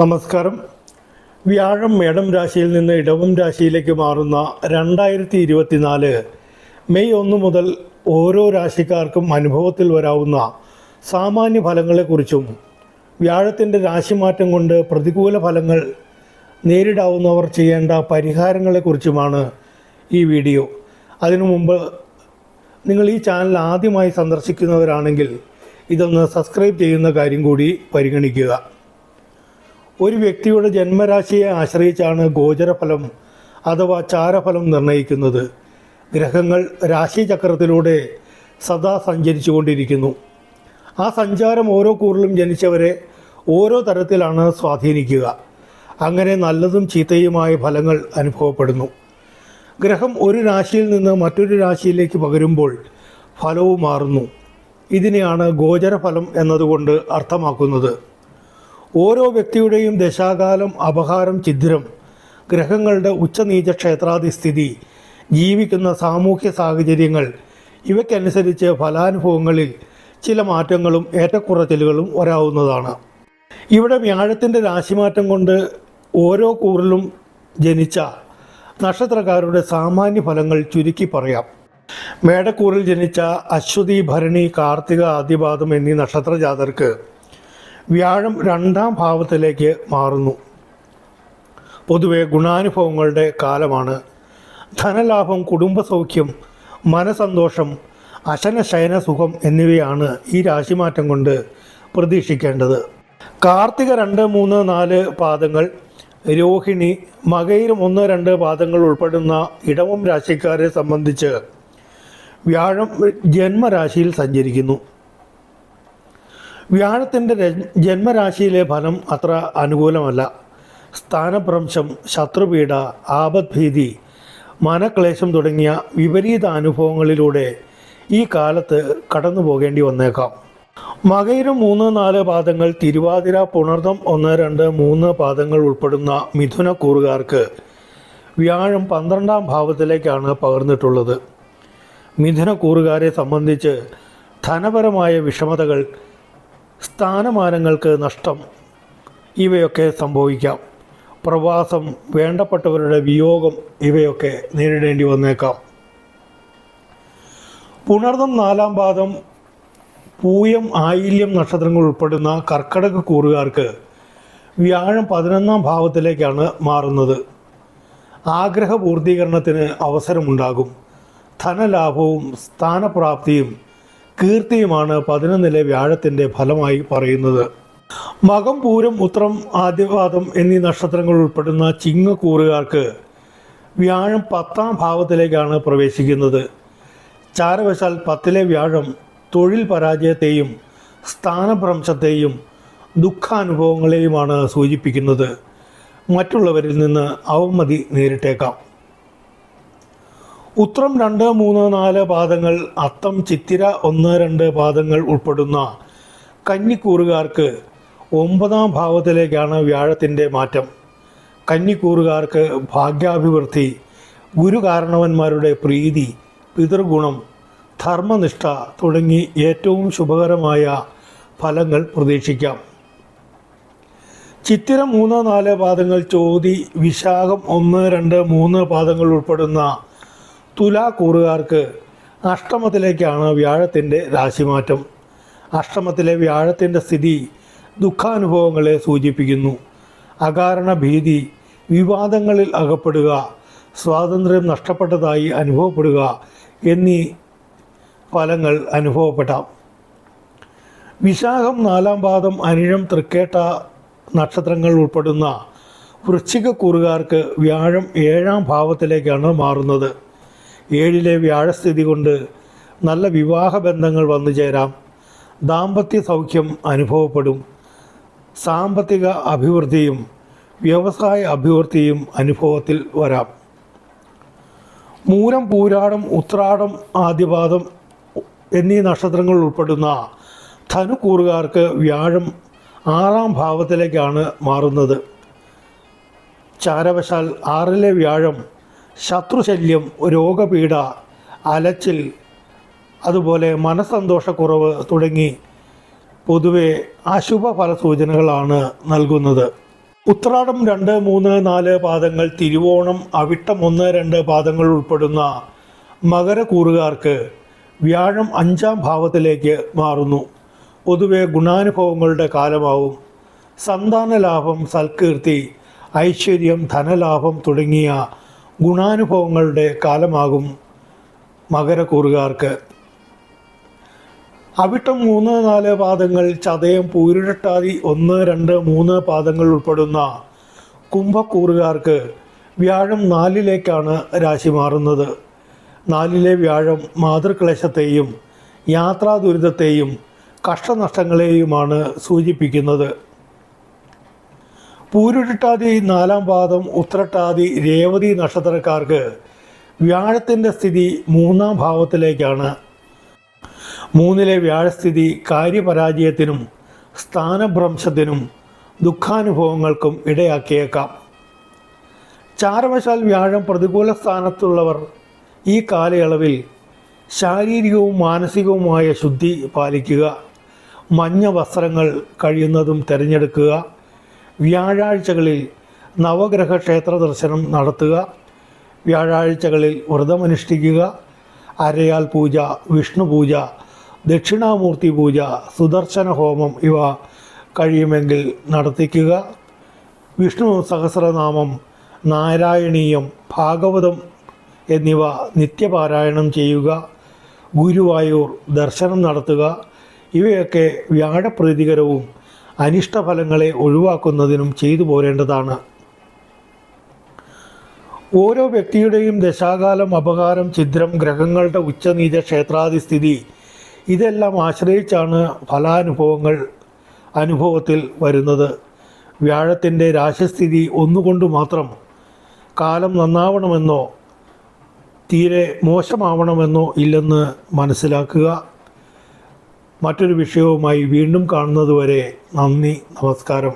നമസ്കാരം. വ്യാഴം മേടം രാശിയിൽ നിന്ന് ഇടവം രാശിയിലേക്ക് മാറുന്ന രണ്ടായിരത്തി ഇരുപത്തിനാല് മെയ് ഒന്ന് മുതൽ ഓരോ രാശിക്കാർക്കും അനുഭവത്തിൽ വരാവുന്ന സാമാന്യ ഫലങ്ങളെക്കുറിച്ചും വ്യാഴത്തിന്റെ രാശിമാറ്റം കൊണ്ട് പ്രതികൂല ഫലങ്ങൾ നേരിടാവുന്നവർ ചെയ്യേണ്ട പരിഹാരങ്ങളെക്കുറിച്ചുമാണ് ഈ വീഡിയോ. അതിനു മുമ്പ് നിങ്ങൾ ഈ ചാനൽ ആദ്യമായി സന്ദർശിക്കുന്നവരാണെങ്കിൽ ഇതൊന്ന് സബ്സ്ക്രൈബ് ചെയ്യുന്ന കാര്യം കൂടി പരിഗണിക്കുക. ഒരു വ്യക്തിയുടെ ജന്മരാശിയെ ആശ്രയിച്ചാണ് ഗോചരഫലം അഥവാ ചാരഫലം നിർണയിക്കുന്നത് ഗ്രഹങ്ങൾ രാശിചക്രത്തിലൂടെ സദാ സഞ്ചരിച്ചു കൊണ്ടിരിക്കുന്നു ആ സഞ്ചാരം ഓരോ കൂറിലും ജനിച്ചവരെ ഓരോ തരത്തിലാണ് സ്വാധീനിക്കുക. അങ്ങനെ നല്ലതും ചീത്തയുമായ ഫലങ്ങൾ അനുഭവപ്പെടുന്നു. ഗ്രഹം ഒരു രാശിയിൽ നിന്ന് മറ്റൊരു രാശിയിലേക്ക് പകരുമ്പോൾ ഫലവും മാറുന്നു. ഇതിനെയാണ് ഗോചരഫലം എന്നതുകൊണ്ട് അർത്ഥമാക്കുന്നത്. ഓരോ വ്യക്തിയുടെയും ദശാകാലം അപഹാരം ഛിദ്രം ഗ്രഹങ്ങളുടെ ഉച്ചനീച ക്ഷേത്രാധിസ്ഥിതി ജീവിക്കുന്ന സാമൂഹ്യ സാഹചര്യങ്ങൾ ഇവയ്ക്കനുസരിച്ച് ഫലാനുഭവങ്ങളിൽ ചില മാറ്റങ്ങളും ഏറ്റക്കുറച്ചിലുകളും വരാവുന്നതാണ്. ഇവിടെ വ്യാഴത്തിന്റെ രാശിമാറ്റം കൊണ്ട് ഓരോ കൂറിലും ജനിച്ച നക്ഷത്രക്കാരുടെ സാമാന്യ ഫലങ്ങൾ ചുരുക്കി പറയാം. മേടക്കൂറിൽ ജനിച്ച അശ്വതി ഭരണി കാർത്തിക ആദ്യപാദം എന്നീ നക്ഷത്രജാതർക്ക് വ്യാഴം രണ്ടാം ഭാവത്തിലേക്ക് മാറുന്നു. പൊതുവെ ഗുണാനുഭവങ്ങളുടെ കാലമാണ്. ധനലാഭം കുടുംബസൗഖ്യം മനസന്തോഷം അശനശയന സുഖം എന്നിവയാണ് ഈ രാശിമാറ്റം കൊണ്ട് പ്രതീക്ഷിക്കേണ്ടത്. കാർത്തിക രണ്ട് മൂന്ന് നാല് പാദങ്ങൾ രോഹിണി മകയിലും ഒന്ന് രണ്ട് പാദങ്ങൾ ഉൾപ്പെടുന്ന ഇടവം രാശിക്കാരെ സംബന്ധിച്ച് വ്യാഴം ജന്മരാശിയിൽ സഞ്ചരിക്കുന്നു. വ്യാഴത്തിന്റെ ജന്മരാശിയിലെ ഫലം അത്ര അനുകൂലമല്ല. സ്ഥാനഭ്രംശം ശത്രുപീഡ ആപദ്ഭീതി മനക്ലേശം തുടങ്ങിയ വിപരീത അനുഭവങ്ങളിലൂടെ ഈ കാലത്ത് കടന്നു പോകേണ്ടി വന്നേക്കാം. മകയിലും മൂന്ന് നാല് പാദങ്ങൾ തിരുവാതിര പുണർദം ഒന്ന് രണ്ട് മൂന്ന് പാദങ്ങൾ ഉൾപ്പെടുന്ന മിഥുന കൂറുകാർക്ക് വ്യാഴം പന്ത്രണ്ടാം ഭാവത്തിലേക്കാണ് പകർന്നിട്ടുള്ളത്. മിഥുന കൂറുകാരെ സംബന്ധിച്ച് ധനപരമായ വിഷമതകൾ സ്ഥാനമാനങ്ങൾക്ക് നഷ്ടം. ഇവയൊക്കെ സംഭവിക്കാം. പ്രവാസം വേണ്ടപ്പെട്ടവരുടെ വിയോഗം ഇവയൊക്കെ നേരിടേണ്ടി വന്നേക്കാം. പുണർന്നം നാലാം പാദം പൂയം ആയില്യം നക്ഷത്രങ്ങൾ ഉൾപ്പെടുന്ന കർക്കടക കൂറുകാർക്ക് വ്യാഴം പതിനൊന്നാം ഭാവത്തിലേക്കാണ് മാറുന്നത്. ആഗ്രഹ പൂർത്തീകരണത്തിന് അവസരമുണ്ടാകും. ധനലാഭവും സ്ഥാനപ്രാപ്തിയും കീർത്തിയുമാണ് പതിനൊന്നിലെ വ്യാഴത്തിന്റെ ഫലമായി പറയുന്നത്. മകം പൂരം ഉത്രം ആദ്യപാദം എന്നീ നക്ഷത്രങ്ങൾ ഉൾപ്പെടുന്ന ചിങ്ങക്കൂറുകാർക്ക് വ്യാഴം പത്താം ഭാവത്തിലേക്കാണ് പ്രവേശിക്കുന്നത്. ചാരവശാൽ പത്തിലെ വ്യാഴം തൊഴിൽ പരാജയത്തെയും സ്ഥാനഭ്രംശത്തെയും ദുഃഖാനുഭവങ്ങളെയുമാണ് സൂചിപ്പിക്കുന്നത്. മറ്റുള്ളവരിൽ നിന്ന് അവമതി നേരിട്ടേക്കാം. ഉത്രം രണ്ട് മൂന്ന് നാല് പാദങ്ങൾ അത്തം ചിത്തിര ഒന്ന് രണ്ട് പാദങ്ങൾ ഉൾപ്പെടുന്ന കന്നിക്കൂറുകാർക്ക് ഒമ്പതാം ഭാവത്തിലേക്കാണ് വ്യാഴത്തിന്റെ മാറ്റം. കന്നിക്കൂറുകാർക്ക് ഭാഗ്യാഭിവൃദ്ധി ഗുരുകാരണവന്മാരുടെ പ്രീതി പിതൃഗുണം ധർമ്മനിഷ്ഠ തുടങ്ങി ഏറ്റവും ശുഭകരമായ ഫലങ്ങൾ പ്രതീക്ഷിക്കാം. ചിത്തിര മൂന്ന് നാല് പാദങ്ങൾ ചോതി വിശാഖം ഒന്ന് രണ്ട് മൂന്ന് പാദങ്ങൾ ഉൾപ്പെടുന്ന തുലാ കൂറുകാർക്ക് അഷ്ടമത്തിലേക്കാണ് വ്യാഴത്തിന്റെ രാശിമാറ്റം. അഷ്ടമത്തിലെ വ്യാഴത്തിന്റെ സ്ഥിതി ദുഃഖാനുഭവങ്ങളെ സൂചിപ്പിക്കുന്നു. അകാരണ ഭീതി വിവാദങ്ങളിൽ അകപ്പെടുക സ്വാതന്ത്ര്യം നഷ്ടപ്പെട്ടതായി അനുഭവപ്പെടുക എന്നീ ഫലങ്ങൾ അനുഭവപ്പെടാം. വിശാഖം നാലാം പാദം അനിഴം തൃക്കേട്ട നക്ഷത്രങ്ങൾ ഉൾപ്പെടുന്ന വൃശ്ചിക കൂറുകാർക്ക് വ്യാഴം ഏഴാം ഭാവത്തിലേക്കാണ് മാറുന്നത്. ഏഴിലെ വ്യാഴസ്ഥിതി കൊണ്ട് നല്ല വിവാഹ ബന്ധങ്ങൾ വന്നു ചേരാം. ദാമ്പത്യ സൗഖ്യം അനുഭവപ്പെടും. സാമ്പത്തിക അഭിവൃദ്ധിയും വ്യവസായ അഭിവൃദ്ധിയും അനുഭവത്തിൽ വരാം. മൂലം പൂരാടം ഉത്രാടം ആദ്യപാദം എന്നീ നക്ഷത്രങ്ങൾ ഉൾപ്പെടുന്ന ധനുക്കൂറുകാർക്ക് വ്യാഴം ആറാം ഭാവത്തിലേക്കാണ് മാറുന്നത്. ചാരവശാൽ ആറിലെ വ്യാഴം ശത്രുശല്യം രോഗപീഡ അലച്ചിൽ അതുപോലെ മനസ്സന്തോഷക്കുറവ് തുടങ്ങി പൊതുവെ അശുഭ ഫലസൂചനകളാണ് നൽകുന്നത്. ഉത്രാടം രണ്ട് മൂന്ന് നാല് പാദങ്ങൾ തിരുവോണം അവിട്ടം ഒന്ന് രണ്ട് പാദങ്ങൾ ഉൾപ്പെടുന്ന മകരക്കൂറുകാർക്ക് വ്യാഴം അഞ്ചാം ഭാവത്തിലേക്ക് മാറുന്നു. പൊതുവെ ഗുണാനുഭവങ്ങളുടെ കാലമാവും. സന്താന ലാഭം സൽകീർത്തി ഐശ്വര്യം ധനലാഭം തുടങ്ങിയ ഗുണാനുഭവങ്ങളുടെ കാലമാകും മകരക്കൂറുകാർക്ക്. അവിട്ടം മൂന്ന് നാല് പാദങ്ങൾ ചതയം പൂരിരട്ടാതി ഒന്ന് രണ്ട് മൂന്ന് പാദങ്ങൾ ഉൾപ്പെടുന്ന കുംഭക്കൂറുകാർക്ക് വ്യാഴം നാലിലേക്കാണ് രാശി മാറുന്നത്. നാലിലെ വ്യാഴം മാതൃക്ലേശത്തെയും യാത്രാ ദുരിതത്തെയും കഷ്ടനഷ്ടങ്ങളെയുമാണ് സൂചിപ്പിക്കുന്നത്. പൂരുരുട്ടാതി നാലാം പാദം ഉത്രട്ടാതി രേവതി നക്ഷത്രക്കാർക്ക് വ്യാഴത്തിന്റെ സ്ഥിതി മൂന്നാം ഭാവത്തിലേക്കാണ്. മൂന്നിലെ വ്യാഴസ്ഥിതി കാര്യപരാജയത്തിനും സ്ഥാനഭ്രംശത്തിനും ദുഃഖാനുഭവങ്ങൾക്കും ഇടയാക്കിയേക്കാം. ചാരവശാൽ വ്യാഴം പ്രതികൂല സ്ഥാനത്തുള്ളവർ ഈ കാലയളവിൽ ശാരീരികവും മാനസികവുമായ ശുദ്ധി പാലിക്കുക മഞ്ഞ വസ്ത്രങ്ങൾ കഴിയുന്നതും തിരഞ്ഞെടുക്കുക വ്യാഴാഴ്ചകളിൽ നവഗ്രഹ ക്ഷേത്ര ദർശനം നടത്തുക. വ്യാഴാഴ്ചകളിൽ വ്രതമനുഷ്ഠിക്കുക. അരയാൽ പൂജ വിഷ്ണു പൂജ ദക്ഷിണാമൂർത്തി പൂജ സുദർശന ഹോമം ഇവ കഴിയുമെങ്കിൽ നടത്തിക്കുക. വിഷ്ണു സഹസ്രനാമം നാരായണീയം ഭാഗവതം എന്നിവ നിത്യപാരായണം ചെയ്യുക. ഗുരുവായൂർ ദർശനം നടത്തുക. ഇവയൊക്കെ വ്യാഴപ്രീതികരവും അനിഷ്ടഫലങ്ങളെ ഒഴിവാക്കുന്നതിനും ചെയ്തു പോരേണ്ടതാണ്. ഓരോ വ്യക്തിയുടെയും ദശാകാലം അപകാരം ഛിദ്രം ഗ്രഹങ്ങളുടെ ഉച്ചനീച ക്ഷേത്രാധിസ്ഥിതി ഇതെല്ലാം ആശ്രയിച്ചാണ് ഫലാനുഭവങ്ങൾ അനുഭവത്തിൽ വരുന്നത്. വ്യാഴത്തിന്റെ രാശസ്ഥിതി ഒന്നുകൊണ്ട് മാത്രം കാലം നന്നാവണമെന്നോ തീരെ മോശമാവണമെന്നോ ഇല്ലെന്ന് മനസ്സിലാക്കുക. മറ്റൊരു വിഷയവുമായി വീണ്ടും കാണുന്നതുവരെ നന്ദി നമസ്കാരം.